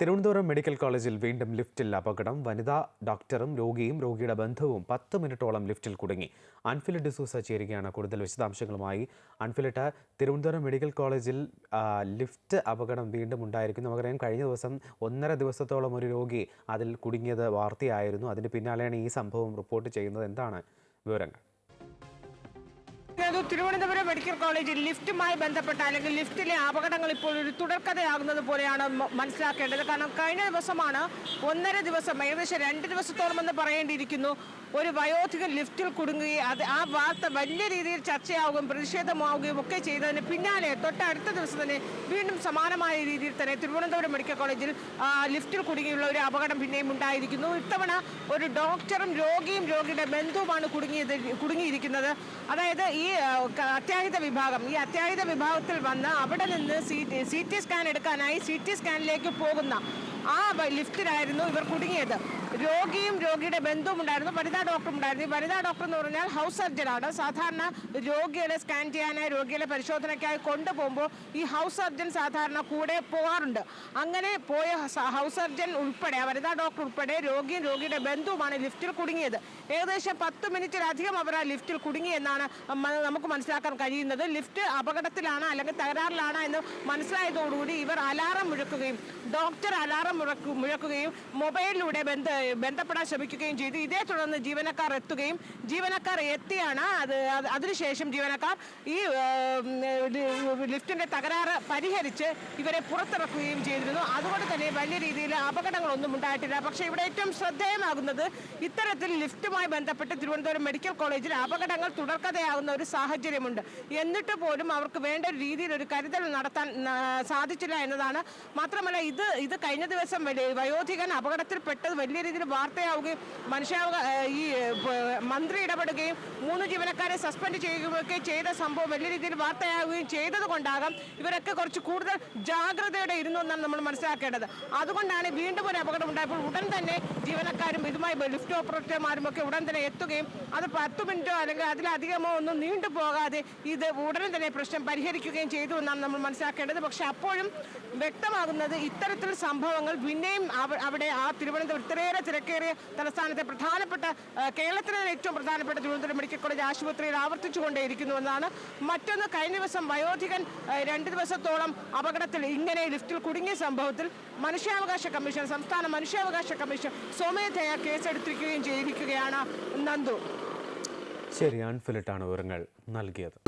Thiruvananthapuram medical കോളേജിൽ വീണ്ടും ലിഫ്റ്റിൽ അപകടം. വനിതാ ഡോക്ടറും രോഗിയും രോഗിയുടെ ബന്ധവും പത്ത് മിനിറ്റോളം ലിഫ്റ്റിൽ കുടുങ്ങി. അൻഫില ഡിസൂസ ചേരുകയാണ് കൂടുതൽ വിശദാംശങ്ങളുമായി. അൻഫിലിട്ട തിരുവനന്തപുരം മെഡിക്കൽ കോളേജിൽ ലിഫ്റ്റ് അപകടം വീണ്ടും ഉണ്ടായിരിക്കുന്നു. നമുക്കറിയാം കഴിഞ്ഞ ദിവസം ഒന്നര ദിവസത്തോളം ഒരു രോഗി അതിൽ കുടുങ്ങിയത് വാർത്തയായിരുന്നു. അതിന് പിന്നാലെയാണ് ഈ സംഭവം റിപ്പോർട്ട് ചെയ്യുന്നത്. എന്താണ് വിവരങ്ങൾ? തിരുവനന്തപുരം മെഡിക്കൽ കോളേജിൽ ലിഫ്റ്റുമായി ബന്ധപ്പെട്ട അല്ലെങ്കിൽ ലിഫ്റ്റിലെ അപകടങ്ങൾ ഇപ്പോൾ ഒരു തുടർക്കഥയാകുന്നത് പോലെയാണ് മനസ്സിലാക്കേണ്ടത്. കാരണം കഴിഞ്ഞ ദിവസമാണ് ഒന്നര ദിവസം ഏകദേശം രണ്ട് ദിവസത്തോളം എന്ന് പറയേണ്ടിയിരിക്കുന്നു. ഒരു വയോധികൻ ലിഫ്റ്റിൽ കുടുങ്ങുകയും അത് ആ വാർത്ത വലിയ രീതിയിൽ ചർച്ചയാവുകയും പ്രതിഷേധമാവുകയും ഒക്കെ ചെയ്തതിന് പിന്നാലെ തൊട്ടടുത്ത ദിവസം തന്നെ വീണ്ടും സമാനമായ രീതിയിൽ തന്നെ തിരുവനന്തപുരം മെഡിക്കൽ കോളേജിൽ ലിഫ്റ്റിൽ കുടുങ്ങിയുള്ള ഒരു അപകടം പിന്നെയും ഉണ്ടായിരിക്കുന്നു. ഇത്തവണ ഒരു ഡോക്ടറും രോഗിയും രോഗിയുടെ ബന്ധുവുമാണ് കുടുങ്ങിയത് കുടുങ്ങിയിരിക്കുന്നത്. അതായത് ഈ അത്യാഹിത വിഭാഗം ഈ അത്യാഹിത വിഭാഗത്തിൽ വന്ന് അവിടെ നിന്ന് സി ടി സ്കാൻ എടുക്കാനായി സി ടി സ്കാനിലേക്ക് പോകുന്ന ആ ലിഫ്റ്റിലായിരുന്നു ഇവർ കുടുങ്ങിയത്. രോഗിയും രോഗിയുടെ ബന്ധുവും ഉണ്ടായിരുന്നു വനിതാ ഡോക്ടറും ഉണ്ടായിരുന്നു ഈ വനിതാ ഡോക്ടർ എന്ന് പറഞ്ഞാൽ ഹൗസ് സർജൻ ആണ് സാധാരണ രോഗികളെ സ്കാൻ ചെയ്യാനായി രോഗികളെ പരിശോധനയ്ക്കായി കൊണ്ടുപോകുമ്പോൾ ഈ ഹൗസ് സർജൻ സാധാരണ കൂടെ പോകാറുണ്ട്. അങ്ങനെ പോയ ഹൗസ് സർജൻ ഉൾപ്പെടെ വനിതാ ഡോക്ടർ ഉൾപ്പെടെ രോഗിയും രോഗിയുടെ ബന്ധുവുമാണ് ലിഫ്റ്റിൽ കുടുങ്ങിയത്. ഏകദേശം പത്ത് മിനിറ്റിലധികം അവർ ആ ലിഫ്റ്റിൽ കുടുങ്ങിയെന്നാണ് നമുക്ക് മനസ്സിലാക്കാൻ കഴിയുന്നത്. ലിഫ്റ്റ് അപകടത്തിലാണ് അല്ലെങ്കിൽ തകരാറിലാണ് എന്ന് മനസ്സിലായതോടുകൂടി ഇവർ അലാറം മുഴക്കുകയും ഡോക്ടർ അലാറം മുഴക്കുകയും മൊബൈലിലൂടെ ബന്ധ ബന്ധപ്പെടാൻ ശ്രമിക്കുകയും ചെയ്തു. ഇതേ തുടർന്ന് ജീവനക്കാർ എത്തുകയും ജീവനക്കാർ എത്തിയാണ്. അത് അത് അതിനുശേഷം ജീവനക്കാർ ഈ ലിഫ്റ്റിന്റെ തകരാറ് പരിഹരിച്ച് ഇവരെ പുറത്തിറക്കുകയും ചെയ്തിരുന്നു. അതുകൊണ്ട് തന്നെ വലിയ രീതിയിൽ അപകടങ്ങളൊന്നും ഉണ്ടായിട്ടില്ല. പക്ഷേ ഇവിടെ ഏറ്റവും ശ്രദ്ധേയമാകുന്നത് ഇത്തരത്തിൽ ലിഫ്റ്റുമായി ബന്ധപ്പെട്ട് തിരുവനന്തപുരം മെഡിക്കൽ കോളേജിൽ അപകടങ്ങൾ തുടർക്കഥയാകുന്ന ഒരു സാഹചര്യമുണ്ട്. എന്നിട്ട് പോലും അവർക്ക് വേണ്ട രീതിയിൽ ഒരു കരുതൽ നടത്താൻ സാധിച്ചില്ല എന്നതാണ്. മാത്രമല്ല ഇത് ഇത് കഴിഞ്ഞ ദിവസം വയോധികൻ അപകടത്തിൽപ്പെട്ടത് വലിയ രീതിയിൽ വാർത്തയാവുകയും മനുഷ്യാവകാശ ഈ മന്ത്രി ഇടപെടുകയും മൂന്ന് ജീവനക്കാരെ സസ്പെൻഡ് ചെയ്യുകയൊക്കെ ചെയ്ത സംഭവം വലിയ രീതിയിൽ വാർത്തയാവുകയും ചെയ്തത് കൊണ്ടാകാം ഇവരൊക്കെ കുറച്ച് കൂടുതൽ ജാഗ്രതയോടെ ഇരുന്നു എന്നാണ് നമ്മൾ മനസ്സിലാക്കേണ്ടത്. അതുകൊണ്ടാണ് വീണ്ടും ഒരു അപകടം ഉണ്ടായപ്പോൾ ഉടൻ തന്നെ ജീവനക്കാരും ഇതുമായി ലിഫ്റ്റ് ഓപ്പറേറ്റർമാരും ഒക്കെ ഉടൻ തന്നെ എത്തുകയും അത് പത്ത് മിനിറ്റോ അല്ലെങ്കിൽ അതിലധികമോ ഒന്നും നീണ്ടു പോകാതെ ഇത് ഉടൻ തന്നെ പ്രശ്നം പരിഹരിക്കുകയും ചെയ്തു എന്നാണ് നമ്മൾ മനസ്സിലാക്കേണ്ടത്. പക്ഷെ അപ്പോഴും വ്യക്തമാകുന്നത് ഇത്തരത്തിൽ സംഭവങ്ങൾ പിന്നെയും അവിടെ ആ തിരുവനന്തപുരം ഇത്രയേറെ തിരക്കേറിയ തലസ്ഥാനത്തെ പ്രധാനപ്പെട്ട കേരളത്തിലെ ഏറ്റവും പ്രധാനപ്പെട്ട തിരുവനന്തപുരം മെഡിക്കൽ കോളേജ് ആശുപത്രിയിൽ ആവർത്തിച്ചുകൊണ്ടേയിരിക്കുന്നുവെന്നാണ് മറ്റൊന്ന് കഴിഞ്ഞ ദിവസം വയോധികൻ രണ്ട് ദിവസത്തോളം അപകടത്തിൽ ഇങ്ങനെ ലിഫ്റ്റിൽ കുടുങ്ങിയ സംഭവത്തിൽ മനുഷ്യാവകാശ കമ്മീഷൻ സംസ്ഥാന മനുഷ്യാവകാശ കമ്മീഷൻ സ്വമേധയാ കേസെടുത്തിരിക്കുകയും ചെയ്തിരിക്കുകയാണ് നന്ദു. ശരി അൺഫിലിട്ടാണ് വിവരങ്ങൾ നൽകിയത്.